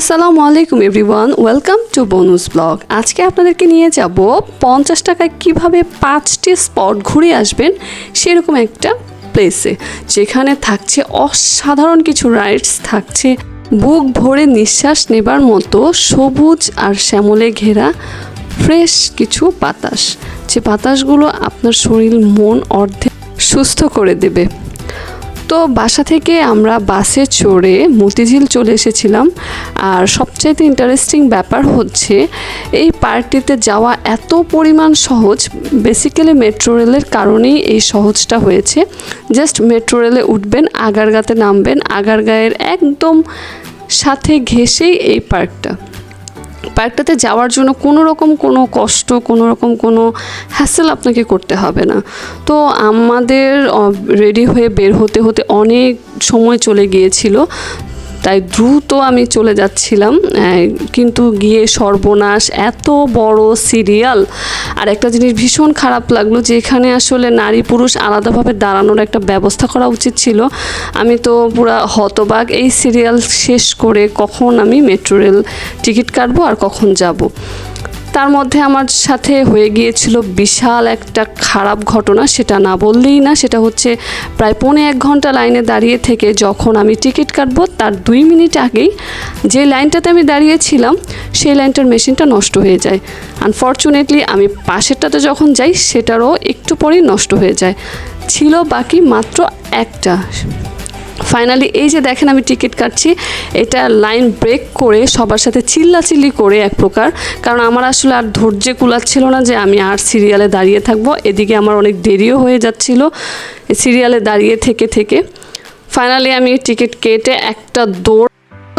আসসালামু আলাইকুম, everyone. Welcome to বনুস ব্লগ। আজকে আপনাদেরকে নিয়ে যাব পঞ্চাশ টাকায় কীভাবে পাঁচটি স্পট ঘুরে আসবেন সেরকম একটা প্লেসে যেখানে থাকছে অসাধারণ কিছু রাইডস থাকছে বুক ভরে নিঃশ্বাস নেবার মতো সবুজ আর শ্যামলে ঘেরা ফ্রেশ কিছু বাতাস। যে বাতাসগুলো আপনার শরীর, মন অর্ধেক সুস্থ করে দেবে। তো বাসা থেকে আমরা বাসে চড়ে মতিঝিল চলে এসেছিলাম। আর সবচাইতে ইন্টারেস্টিং ব্যাপার হচ্ছে, এই পার্কটিতে যাওয়া এত পরিমাণ সহজ বেসিক্যালি মেট্রো রেলের কারণেই এই সহজটা হয়েছে। জাস্ট মেট্রো রেলে উঠবেন, আগারগাতে নামবেন, আগারগাঁয়ের একদম সাথে ঘেসেই এই পার্কটা। পার্কটাতে যাওয়ার জন্য কোনো রকম কোনো কষ্ট, কোনো রকম কোনো হ্যাসেল আপনাকে করতে হবে না। তো আমাদের রেডি হয়ে বের হতে হতে অনেক সময় চলে গিয়েছিল। তাই দ্রুত আমি চলে যাচ্ছিলাম কিন্তু গিয়ে সর্বনাশ, এত বড় সিরিয়াল আর একটা জিনিস ভীষণ খারাপ লাগল যে এখানে আসলে নারী পুরুষ আলাদাভাবে দাঁড়ানোর একটা ব্যবস্থা করা উচিত ছিল। আমি তো পুরা হতবাক, এই সিরিয়াল শেষ করে কখন আমি মেট্রো রেল টিকিট কাটবো আর কখন যাব? তার মধ্যে আমার সাথে হয়ে গিয়েছিল বিশাল একটা খারাপ ঘটনা, সেটা না বললেই না, সেটা হচ্ছে প্রায় পৌনে এক ঘণ্টা লাইনে দাঁড়িয়ে থেকে যখন আমি টিকিট কাটবো, তার দুই মিনিট আগেই যে লাইনটাতে আমি দাঁড়িয়েছিলাম, সেই লাইনটার মেশিনটা নষ্ট হয়ে যায়। আনফর্চুনেটলি আমি পাশেরটাতে যখন যাই, সেটারও একটু পরেই নষ্ট হয়ে যায়। ছিল বাকি মাত্র একটা। ফাইনালি এই যে দেখেন আমি টিকিট কাটছি, এটা লাইন ব্রেক করে সবার সাথে চিল্লাচিল্লি করে এক প্রকার। কারণ আমার আসলে আর ধৈর্যে কুলাচ্ছিল না যে আমি আর সিরিয়ালে দাঁড়িয়ে থাকব। এদিকে আমার অনেক দেরিও হয়ে যাচ্ছিল সিরিয়ালে দাঁড়িয়ে থেকে থেকে। ফাইনালি আমি টিকিট কেটে একটা দৌড়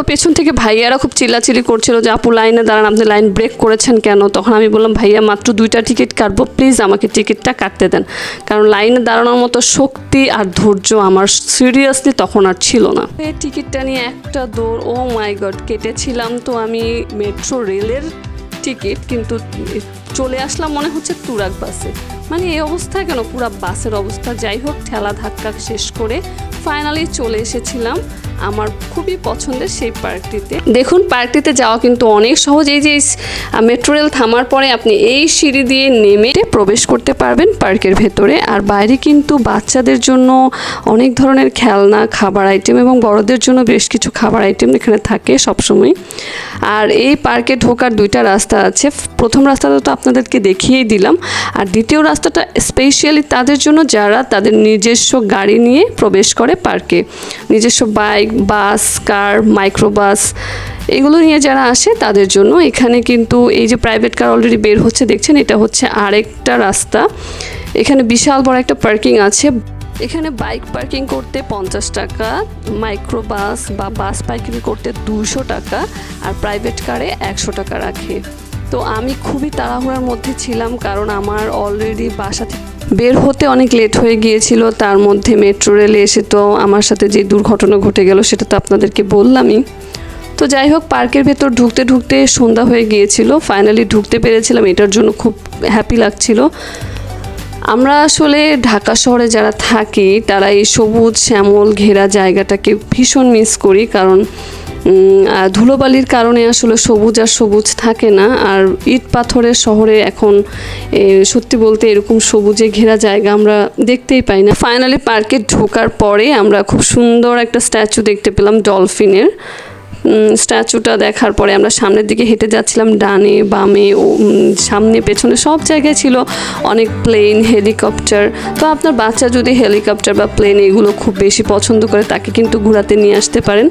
পেছন থেকে ভাইয়ারা খুব চিল্লাচিল্লি করছিল যে, আপু, লাইনে দাঁড়ান, আপনি লাইন ব্রেক করেছেন কেন? তখন আমি বললাম, ভাইয়া, মাত্র দুইটা টিকিট কাটবো, প্লিজ আমাকে টিকিটটা কাটতে দেন। কারণ লাইনে দাঁড়ানোর মতো শক্তি আর ধৈর্য আমার সিরিয়াসলি তখন আর ছিল না। এই টিকিটটা নিয়ে একটা দৌড়, ও মাই গড, কেটেছিলাম তো আমি মেট্রো রেলের টিকিট, কিন্তু চলে আসলাম মনে হচ্ছে তুরাক বাসে। মানে এই অবস্থা কেন? পুরা বাসের অবস্থা। যাই হোক, ঠেলা ধাক্কা শেষ করে ফাইনালি চলে এসেছিলাম। আমার খুবই পছন্দের সেই পার্কটিতে। দেখুন, পার্কটিতে যাওয়া কিন্তু অনেক সহজ। এই যে মেট্রো রেল থামার পরে আপনি এই সিঁড়ি দিয়ে নেমে প্রবেশ করতে পারবেন পার্কের ভেতরে। আর বাইরে কিন্তু বাচ্চাদের জন্য অনেক ধরনের খেলনা, খাবার আইটেম এবং বড়দের জন্য বেশ কিছু খাবার আইটেম এখানে থাকে সবসময়। আর এই পার্কে ঢোকার দুইটা রাস্তা আছে। প্রথম রাস্তাটা তো আপনাদেরকে দেখিয়েই দিলাম। আর দ্বিতীয় রাস্তাটা স্পেশালি তাদের জন্য যারা তাদের নিজস্ব গাড়ি নিয়ে প্রবেশ করে পার্কে। নিজস্ব বাইক বাস, কার, মাইক্রোবাস, এগুলো নিয়ে যারা আসে তাদের জন্য এখানে কিন্তু এই যে প্রাইভেট কার অলরেডি বের হচ্ছে, দেখছেন? এটা হচ্ছে আরেকটা রাস্তা। এখানে বিশাল বড় একটা পার্কিং আছে। এখানে বাইক পার্কিং করতে পঞ্চাশ টাকা মাইক্রো বাস বা বাস পার্কিং করতে দুশো টাকা, আর প্রাইভেট কারে একশো টাকা রাখে। তো আমি খুবই তাড়াহুড়ার মধ্যে ছিলাম, কারণ আমার অলরেডি বাসা থেকে বের হতে অনেক লেট হয়ে গিয়েছিল, তার মধ্যে মেট্রো রেলে এসে তো আমার সাথে যে দুর্ঘটনা ঘটে গেল সেটা তো আপনাদেরকে বললামই। তো যাই হোক, পার্কের ভেতর ঢুকতে ঢুকতে সন্ধ্যা হয়ে গিয়েছিল ফাইনালি ঢুকতে পেরেছিলাম, এটার জন্য খুব হ্যাপি লাগছিল। আমরা আসলে ঢাকা শহরে যারা থাকি, তারা এই সবুজ, শ্যামল, ঘেরা জায়গাটাকে ভীষণ মিস করি, কারণ ধুলোবালির কারণে আসলে সবুজ আর সবুজ থাকে না। আর ইট পাথরের শহরে এখন সত্যি বলতে এরকম সবুজে ঘেরা জায়গা আমরা দেখতেই পাই না। ফাইনালি পার্কে ঢোকার পরে আমরা খুব সুন্দর একটা স্ট্যাচু দেখতে পেলাম ডলফিনের স্ট্যাচুটা দেখার পরে আমরা সামনের দিকে হেঁটে যাচ্ছিলাম, ডানে, বামে সামনে, পেছনে সব জায়গায় ছিল অনেক প্লেন হেলিকপ্টার তো আপনার বাচ্চা যদি হেলিকপ্টার বা প্লেন এগুলো খুব বেশি পছন্দ করে, তাকে কিন্তু ঘোরাতে নিয়ে আসতে পারেন।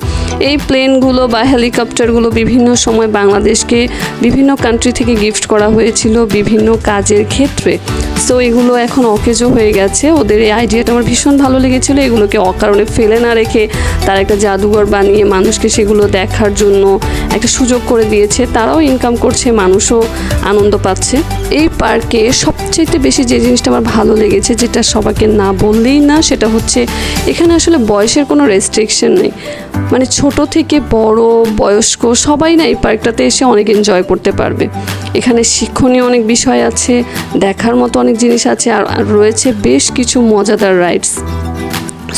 এই প্লেনগুলো বা হেলিকপ্টারগুলো বিভিন্ন সময় বাংলাদেশকে বিভিন্ন কান্ট্রি থেকে গিফট করা হয়েছিল বিভিন্ন কাজের ক্ষেত্রে। সো এগুলো এখন অকেজো হয়ে গেছে। ওদের এই আইডিয়াটা আমার ভীষণ ভালো লেগেছিলো। এগুলোকে অকারণে ফেলে না রেখে তার একটা জাদুঘর বানিয়ে মানুষকে সেগুলো দেখার জন্য একটা সুযোগ করে দিয়েছে। তারাও ইনকাম করছে, মানুষও আনন্দ পাচ্ছে। এই পার্কে সবচেয়ে বেশি যে জিনিসটা আমার ভালো লেগেছে, যেটা সবাইকে না বললেই না, সেটা হচ্ছে এখানে আসলে বয়সের কোনো রেস্ট্রিকশন নেই। মানে ছোট থেকে বড়, বয়স্ক সবাই না এই পার্কটাতে এসে অনেক এনজয় করতে পারবে। এখানে শিক্ষণীয় অনেক বিষয় আছে, দেখার মতো অনেক জিনিস আছে, আর রয়েছে বেশ কিছু মজাদার রাইডস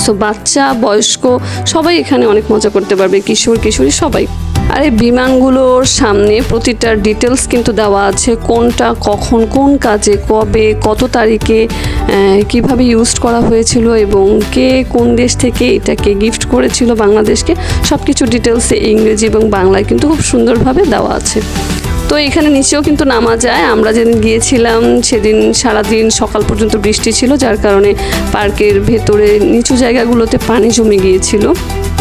সো বাচ্চা, বয়স্ক, সবাই এখানে অনেক মজা করতে পারবে, কিশোর, কিশোরী, সবাই। আর এই বিমানগুলোর সামনে প্রতিটার ডিটেলস কিন্তু দেওয়া আছে, কোনটা কখন, কোন কাজে, কবে, কত তারিখে কীভাবে ইউজ করা হয়েছিল এবং কে কোন দেশ থেকে এটাকে গিফট করেছিল বাংলাদেশকে সব কিছু ডিটেলসে ইংরেজি এবং বাংলায় কিন্তু খুব সুন্দরভাবে দেওয়া আছে। তো এখানে নিচেও কিন্তু নামা যায় আমরা যেদিন গিয়েছিলাম, সেদিন সারাদিন সকাল পর্যন্ত বৃষ্টি ছিল, যার কারণে পার্কের ভেতরে নিচু জায়গাগুলোতে পানি জমে গিয়েছিল।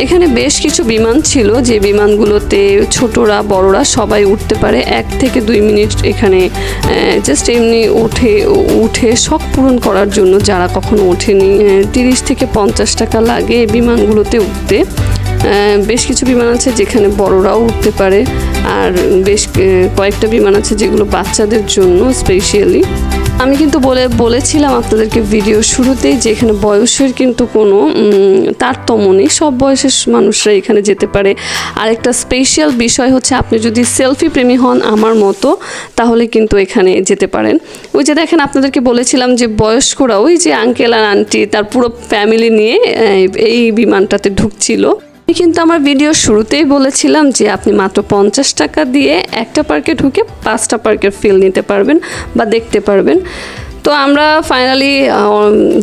এখানে বেশ কিছু বিমান ছিল, যে বিমানগুলোতে ছোটরা, বড়রা সবাই উঠতে পারে। এক থেকে দুই মিনিট এখানে জাস্ট এমনি উঠে উঠে শখ পূরণ করার জন্য যারা কখনো ওঠেনি তিরিশ থেকে পঞ্চাশ টাকা লাগে বিমানগুলোতে উঠতে। বেশ কিছু বিমান আছে যেখানে বড়রাও উঠতে পারে। আর বেশ কয়েকটা বিমান আছে যেগুলো বাচ্চাদের জন্য স্পেশালি আমি কিন্তু বলে, বলেছিলাম আপনাদেরকে ভিডিও শুরুতেই যে এখানে বয়সের কিন্তু কোনো তারতম্য নেই। সব বয়সের মানুষরা এখানে যেতে পারে। আর একটা স্পেশাল বিষয় হচ্ছে আপনি যদি সেলফি প্রেমী হন আমার মতো, তাহলে কিন্তু এখানে যেতে পারেন। ওই যে দেখেন আপনাদেরকে বলেছিলাম যে বয়স্করা ওই যে আঙ্কেল আর আন্টি তার পুরো ফ্যামিলি নিয়ে এই বিমানটাতে ঢুকছিল। আমি কিন্তু আমার ভিডিও শুরুতেই বলেছিলাম যে আপনি মাত্র পঞ্চাশ টাকা দিয়ে একটা পার্কে ঢুকে পাঁচটা পার্কের ফিল নিতে পারবেন বা দেখতে পারবেন। তো আমরা ফাইনালি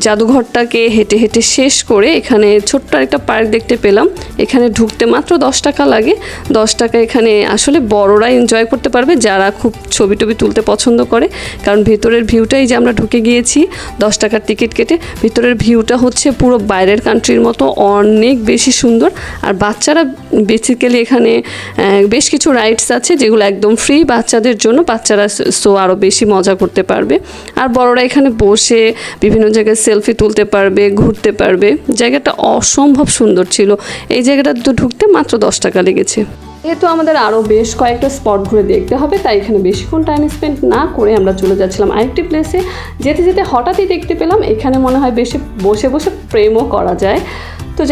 জাদুঘরটাকে হেঁটে হেঁটে শেষ করে এখানে ছোট্ট একটা পার্ক দেখতে পেলাম। এখানে ঢুকতে মাত্র দশ টাকা লাগে। দশ টাকা এখানে আসলে বড়রা এনজয় করতে পারবে, যারা খুব ছবি টবি তুলতে পছন্দ করে। কারণ ভেতরের ভিউটাই যে আমরা ঢুকে গিয়েছি, দশ টাকার টিকিট কেটে, ভিতরের ভিউটা হচ্ছে পুরো বাইরের কান্ট্রির মতো, অনেক বেশি সুন্দর। আর বাচ্চারা বেসিক্যালি এখানে বেশ কিছু রাইডস আছে যেগুলো একদম ফ্রি বাচ্চাদের জন্য। বাচ্চারা সো আরও বেশি মজা করতে পারবে। আর বড়রা এখানে বসে বিভিন্ন জায়গায় সেলফি তুলতে পারবে, ঘুরতে পারবে। জায়গাটা অসম্ভব সুন্দর ছিল। এই জায়গাটা তো ঢুকতে মাত্র দশ টাকা লেগেছে। যেহেতু আমাদের আরও বেশ কয়েকটা স্পট ঘুরে দেখতে হবে, তাই এখানে বেশিক্ষণ টাইম স্পেন্ড না করে আমরা চলে যাচ্ছিলাম আরেকটি প্লেসে যেতে যেতে হঠাৎই দেখতে পেলাম, এখানে মনে হয় বেশি বসে বসে প্রেমও করা যায়।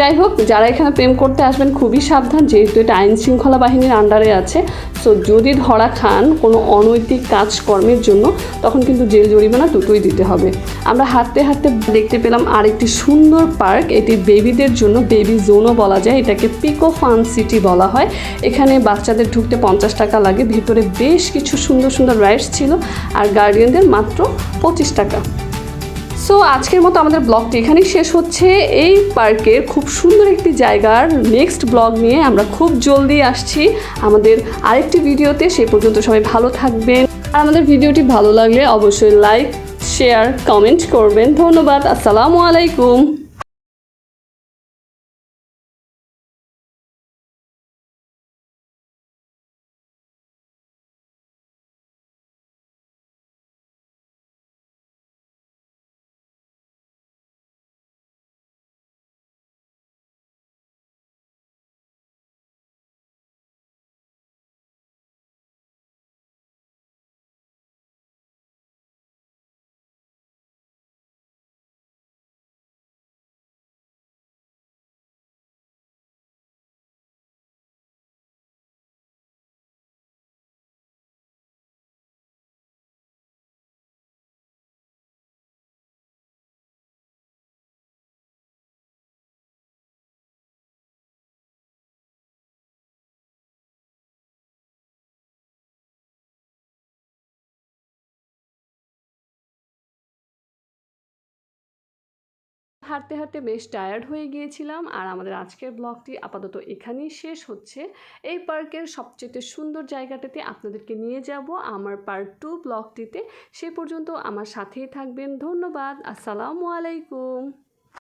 যাই হোক, যারা এখানে প্রেম করতে আসবেন, খুবই সাবধান। যেহেতু এটা আইন শৃঙ্খলা বাহিনীর আন্ডারে আছে সো যদি ধরা খান কোনো অনৈতিক কাজকর্মের জন্য, তখন কিন্তু জেল জরিমানা দুটোই দিতে হবে। আমরা হাঁটতে হাঁটতে দেখতে পেলাম আরেকটি সুন্দর পার্ক, এটি বেবিদের জন্য বেবি জোনও বলা যায়, এটাকে পিকো ফান সিটি বলা হয়। এখানে বাচ্চাদের ঢুকতে পঞ্চাশ টাকা লাগে, ভেতরে বেশ কিছু সুন্দর সুন্দর রাইডস ছিল, আর গার্ডিয়ানদের মাত্র পঁচিশ টাকা। সো আজকের মতো আমাদের ব্লগটি এখানেই শেষ হচ্ছে। এই পার্কের খুব সুন্দর একটি জায়গার নেক্সট ব্লগ নিয়ে আমরা খুব জলদি আসছি। আমাদের আরেকটি ভিডিওতে সেই পর্যন্ত সবাই ভালো থাকবেন। আর আমাদের ভিডিওটি ভালো লাগলে অবশ্যই লাইক শেয়ার কমেন্ট করবেন। ধন্যবাদ, আসসালামু আলাইকুম। হাঁটতে হাঁটতে বেশ টায়ার্ড হয়ে গিয়েছিলাম। আর আমাদের আজকের ব্লগটি আপাতত এখানেই শেষ হচ্ছে। এই পার্কের সবচেয়ে সুন্দর জায়গাটাতে আপনাদেরকে নিয়ে যাব। আমার পার্ট টু ব্লগটিতে সে পর্যন্ত আমার সাথেই থাকবেন। ধন্যবাদ। আসসালামু আলাইকুম।